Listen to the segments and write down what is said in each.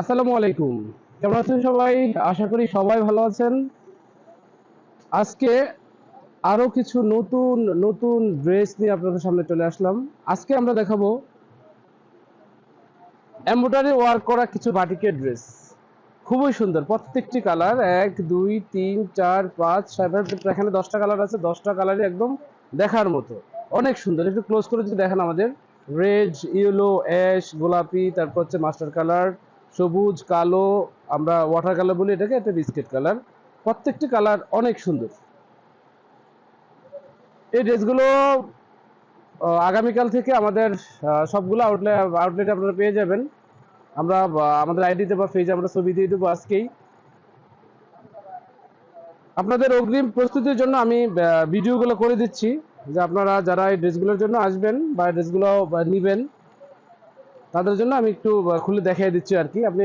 আসসালামু আলাইকুম। কেমন আছেন সবাই? আশা করি সবাই ভালো আছেন। আজকে আরও কিছু নতুন নতুন ড্রেস নিয়ে আপনাদের সামনে চলে আসলাম। আজকে আমরা দেখাবো এমব্রয়ডারি ওয়ার্ক করা কিছু বাটিকের ড্রেস। খুবই সুন্দর, প্রত্যেকটি কালার, এক, দুই, তিন, চার, পাঁচ আট এখানে দশটা কালার আছে, দশটা কালারই একদম দেখার মতো। অনেক সুন্দর, একটু ক্লোজ করে যদি দেখেন আমাদের। রেড ইয়েলো অ্যাশ গোলাপি, তারপর হচ্ছে মাস্টার কালার সবুজ, কালো, আমরা ওয়াটার কালার বলি এটাকে, এটা বিস্কিট কালার প্রত্যেকটি কালার অনেক সুন্দর। এই ড্রেসগুলো আগামীকাল থেকে আমাদের সবগুলো আউটলেট আউটলেটে আপনারা পেয়ে যাবেন। আমরা আমাদের আইডিতে বা পেজে আমরা ছবি দিয়ে দেবো আজকেই। আপনাদের অগ্রিম প্রস্তুতির জন্য আমি ভিডিওগুলো করে দিচ্ছি, যে আপনারা যারা এই ড্রেসগুলোর জন্য আসবেন বা ড্রেসগুলো নেবেন তাদের জন্য আমি একটু খুলে দেখিয়ে দিচ্ছি আর কি। আপনি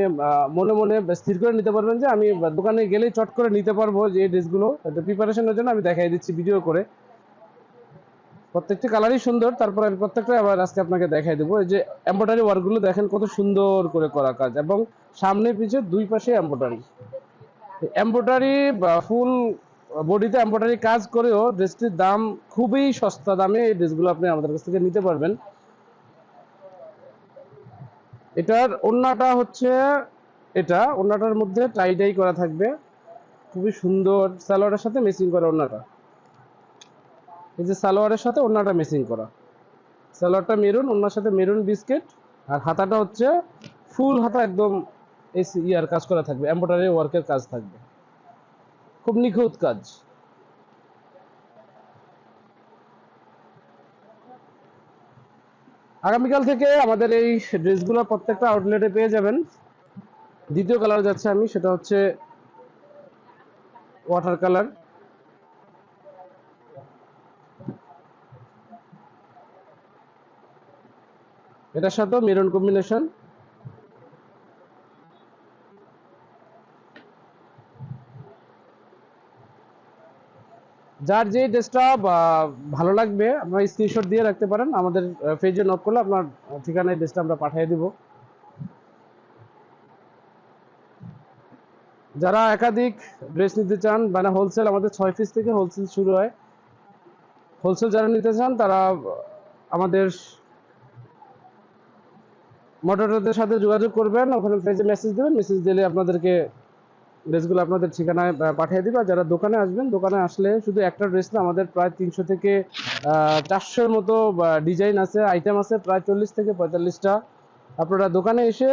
মনে মনে স্থির করে নিতে পারবেন যে আমি দোকানে গেলেই চট করে নিতে পারব যে এই ড্রেসগুলো। প্রিপারেশনের জন্য আমি দেখিয়ে দিচ্ছি ভিডিও করে। প্রত্যেকটি কালারই সুন্দর, তারপর আমি প্রত্যেকটা আবার আজকে আপনাকে দেখাই দেবো। যে এম্ব্রয়ডারি ওয়ার্কগুলো দেখেন কত সুন্দর করে করা কাজ। এবং সামনে পিছে দুই পাশে এম্ব্রয়ডারি এম্ব্রয়ডারি ফুল বডিতে এম্ব্রয়ডারি কাজ করেও ড্রেসটির দাম খুবই সস্তা দামে এই ড্রেসগুলো আপনি আমাদের কাছ থেকে নিতে পারবেন। এটার ওন্নাটা হচ্ছে এটা ওন্নাটার মধ্যে টাই টাই করা থাকবে। খুবই সুন্দর সালোয়ারের সাথে মেসিং করা ওন্নাটা এই যে সালোয়ারের সাথে ওন্নাটা মেসিং করা। সালোয়ারটা মেরুন ওন্নার সাথে মেরুন বিস্কিট আর হাতাটা হচ্ছে ফুল হাতা একদম এই ইয়ার কাজ করা থাকবে এম্ব্রয়ডারি ওয়ার্কের কাজ থাকবে। খুব নিখুঁত কাজ। আগামীকাল থেকে আমাদের এই ড্রেসগুলো প্রত্যেকটা আউটলেটে পেয়ে যাবেন। দ্বিতীয় কালার যাচ্ছে আমি, সেটা হচ্ছে ওয়াটার কালার এটার সাথেও মেরুন কম্বিনেশন যার যে ড্রেসটা ভালো লাগবে, আপনারা স্ক্রিনশট দিয়ে রাখতে পারেন। আমাদের পেজে নক করলে আপনার ঠিকানায় ড্রেসটা আমরা পাঠিয়ে দিব। যারা একাধিক ড্রেস নিতে চান মানে হোলসেল আমাদের ছয় পিস থেকে হোলসেল শুরু হয়। হোলসেল যারা নিতে চান, তারা, আমাদের মোটরদের সাথে যোগাযোগ করবেন। ওখানে পেজে মেসেজ দেবেন। মেসেজ দিলে আপনাদেরকে ড্রেসগুলো আপনাদের ঠিকানায় পাঠিয়ে দিবে। যারা দোকানে আসবেন, দোকানে আসলে শুধু একটা ড্রেস না, আমাদের প্রায় তিনশো থেকে চারশোর মতো ডিজাইন আছে, আইটেম আছে, প্রায় চল্লিশ থেকে পঁয়তাল্লিশটা। আপনারা দোকানে এসে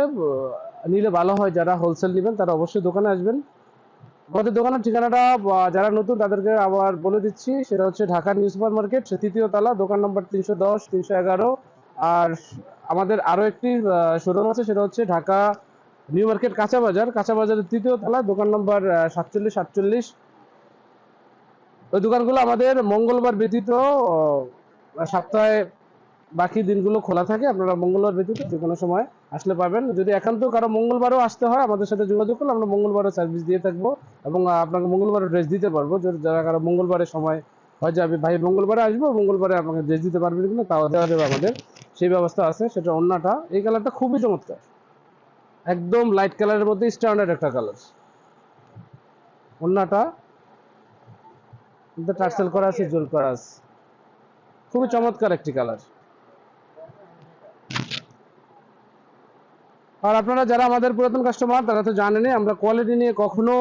নিলে ভালো হয়, যারা হোলসেল নেবেন, তারা অবশ্যই দোকানে আসবেন। আমাদের দোকানের ঠিকানাটা যারা নতুন, তাদেরকে আবার বলে দিচ্ছি, সেটা হচ্ছে ঢাকা নিউ সুপার মার্কেট তৃতীয় তালা, দোকান নম্বর তিনশো দশ, তিনশো এগারো। আর আমাদের আরও একটি শোরুম আছে, সেটা হচ্ছে ঢাকা নিউ মার্কেট কাঁচা বাজার, কাঁচা বাজারের তৃতীয় তলা, দোকান নম্বর সাতচল্লিশ সাতচল্লিশ ওই দোকানগুলো আমাদের মঙ্গলবার ব্যতীত সপ্তাহে বাকি দিনগুলো খোলা থাকে। আপনারা মঙ্গলবার ব্যতীত যে কোনো সময় আসলে পাবেন। যদি একান্ত কারও মঙ্গলবারও আসতে হয়, আমাদের সাথে যোগাযোগ করলে আমরা মঙ্গলবারও সার্ভিস দিয়ে থাকব এবং আপনাকে মঙ্গলবারও ড্রেস দিতে পারব। যারা কারও মঙ্গলবারের সময় হয় যে আমি ভাই মঙ্গলবারে আসব, মঙ্গলবারে আপনাকে ড্রেস দিতে পারবেন কিনা, তাও দেওয়া যাবে আমাদের। সেই ব্যবস্থা আছে, সেটা অন্যটা। এই কালারটা খুবই চমৎকার। একদম লাইট কালারের মধ্যে স্ট্যান্ডার্ড একটা কালার কিন্তু টার্সেল করা আছে, জোল করা আছে। খুবই চমৎকার একটি কালার আর আপনারা যারা আমাদের পুরাতন কাস্টমার তারা তো জানেনই, আমরা কোয়ালিটি নিয়ে কখনো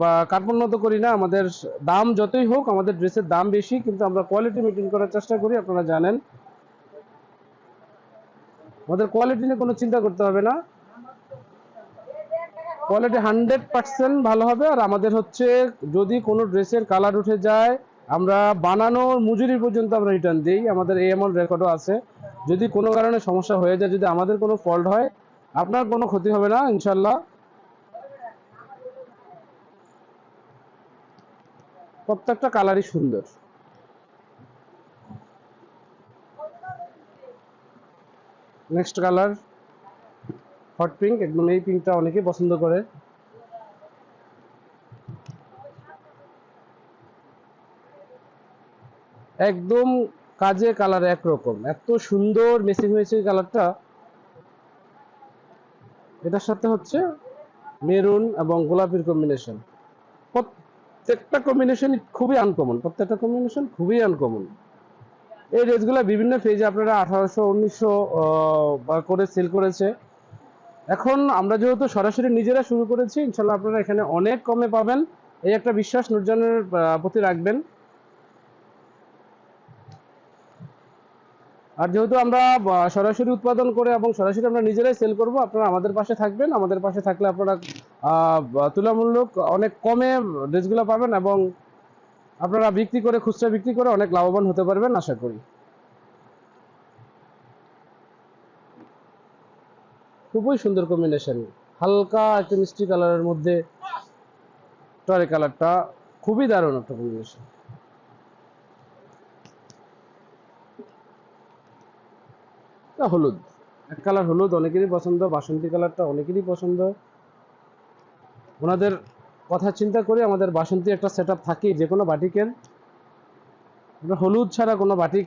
বা কার্পণ্যত করি না। আমাদের দাম যতই হোক, আমাদের ড্রেসের দাম বেশি, কিন্তু আমরা কোয়ালিটি মেনটেন করার চেষ্টা করি, আপনারা জানেন। আমাদের কোয়ালিটি নিয়ে কোনো চিন্তা করতে হবে না। কোয়ালিটি হান্ড্রেড পার্সেন্ট ভালো হবে আর আমাদের হচ্ছে যদি কোনো ড্রেসের কালার উঠে যায়, আমরা বানানোর মজুরি পর্যন্ত আমরা রিটার্ন দিই। আমাদের এই এমন রেকর্ডও আছে। যদি কোনো কারণে সমস্যা হয়ে যায়, যদি আমাদের কোনো ফল্ট হয়, আপনার কোনো ক্ষতি হবে না ইনশাল্লাহ প্রত্যেকটা কালারই সুন্দর। নেক্সট কালার হট পিঙ্ক, একদম এই পিঙ্কটা অনেকেই পছন্দ করে। একদম কাজে কালার একরকম। এত সুন্দর মেসিং হয়েছে কালারটা। এটার সাথে হচ্ছে মেরুন এবং গোলাপির কম্বিনেশন প্রত্যেকটা কম্বিনেশন খুবই আনকমন প্রত্যেকটা কম্বিনেশন খুবই আনকমন এই ড্রেসগুলো বিভিন্ন পেজে আপনারা আঠারোশো, উনিশশো করে সেল করেছে। এখন আমরা যেহেতু সরাসরি নিজেরা শুরু করেছি ইনশাল্লাহ আপনারা এখানে অনেক কমে পাবেন। এই একটা বিশ্বাস নুরজানের প্রতি রাখবেন। আর যেহেতু আমরা সরাসরি উৎপাদন করে এবং সরাসরি আমরা নিজেরাই সেল করব আপনারা আমাদের পাশে থাকবেন। আমাদের পাশে থাকলে আপনারা আহ, তুলনামূলক অনেক কমে ড্রেসগুলো পাবেন এবং আপনারা বিক্রি করে খুচরা বিক্রি করে অনেক লাভবান হতে পারবেন আশা করি। খুবই সুন্দর কম্বিনেশন হালকা একটা মিষ্টি কালারের মধ্যে টরে কালারটা খুবই দারুণ একটা কম্বিনেশন হলুদ। এক কালার হলুদ, অনেকেরই পছন্দ। বাসন্তী কালারটা অনেকেরই পছন্দ। ওনাদের কথা চিন্তা করে আমাদের বাসন্তী একটা সেট আপ থাকে যে কোনো বাটিকের। হলুদ ছাড়া কোনো বাটিক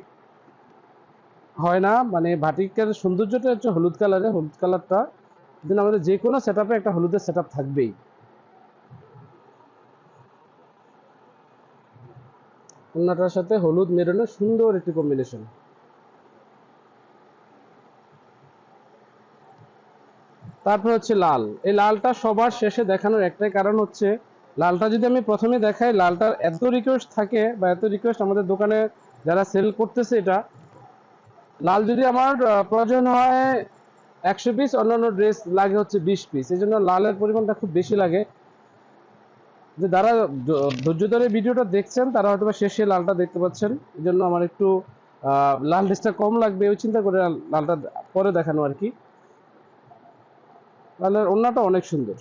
হয় না মানে বাটিকের সৌন্দর্যটা হচ্ছে হলুদ কালারে, হলুদ কালারটা। কিন্তু আমাদের যে কোনো সেট একটা হলুদের সেট থাকবেই। ওনাটার সাথে হলুদ মেরুনের সুন্দর একটি কম্বিনেশন তারপর হচ্ছে লাল। এই লালটা সবার শেষে দেখানোর একটাই কারণ হচ্ছে, লালটা যদি আমি প্রথমে দেখাই, লালটার এত রিকোয়েস্ট থাকে বা এত রিকোয়েস্ট আমাদের দোকানে যারা সেল করতেছে এটা লাল যদি আমার প্রয়োজন হয় একশো পিস অন্যান্য ড্রেস লাগে হচ্ছে বিশ পিস এই জন্য লালের পরিমাণটা খুব বেশি লাগে। যে যারা ধৈর্য ধরে ভিডিওটা দেখছেন, তারা হয়তো শেষে লালটা দেখতে পাচ্ছেন। এই জন্য আমার একটু লাল ড্রেসটা কম লাগবে, ওই চিন্তা করে লালটা পরে দেখানো আর কি। লালের ওড়নাটা অনেক সুন্দর।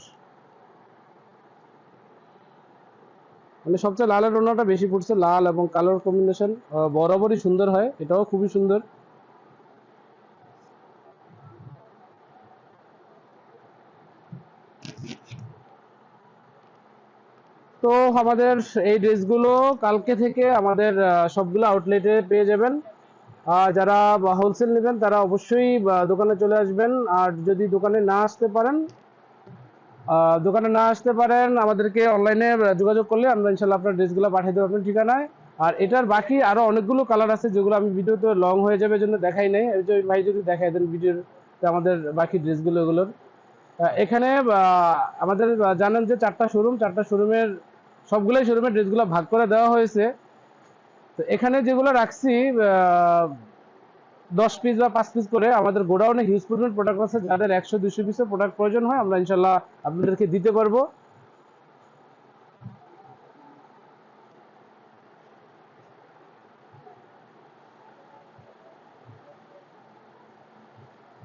মানে সবচেয়ে লালের ওড়নাটা বেশি পড়ছে লাল এবং কালোর কম্বিনেশন বরাবরই সুন্দর হয়, এটাও খুবই সুন্দর। তো আমাদের এই ড্রেসগুলো কালকে থেকে আমাদের সবগুলো আউটলেটে পেয়ে যাবেন। যারা হোলসেল নেবেন, তারা অবশ্যই দোকানে চলে আসবেন। আর যদি দোকানে না আসতে পারেন দোকানে না আসতে পারেন, আমাদেরকে অনলাইনে যোগাযোগ করলে আমরা ইনশাল্লাহ আপনার ড্রেসগুলো পাঠিয়ে দেবো আপনার ঠিকানায়। আর এটার বাকি আরও অনেকগুলো কালার আছে, যেগুলো আমি ভিডিওতে লং হয়ে যাবে জন্য দেখাই নাই। ভাই যদি দেখাই দেন ভিডিওতে আমাদের বাকি ড্রেসগুলো এগুলোর। এখানে আমাদের জানেন যে চারটা শোরুম চারটা শোরুমের সবগুলোই শোরুমের ড্রেসগুলো ভাগ করে দেওয়া হয়েছে। তো এখানে যেগুলো রাখছি দশ পিস বা পাঁচ পিস করে, আমাদের গোডাউনে হিউজ পরিমাণ প্রোডাক্ট আছে। যাদের একশো, দুশো পিসের প্রোডাক্ট প্রয়োজন হয়, আমরা ইনশাল্লাহ আপনাদেরকে দিতে পারব।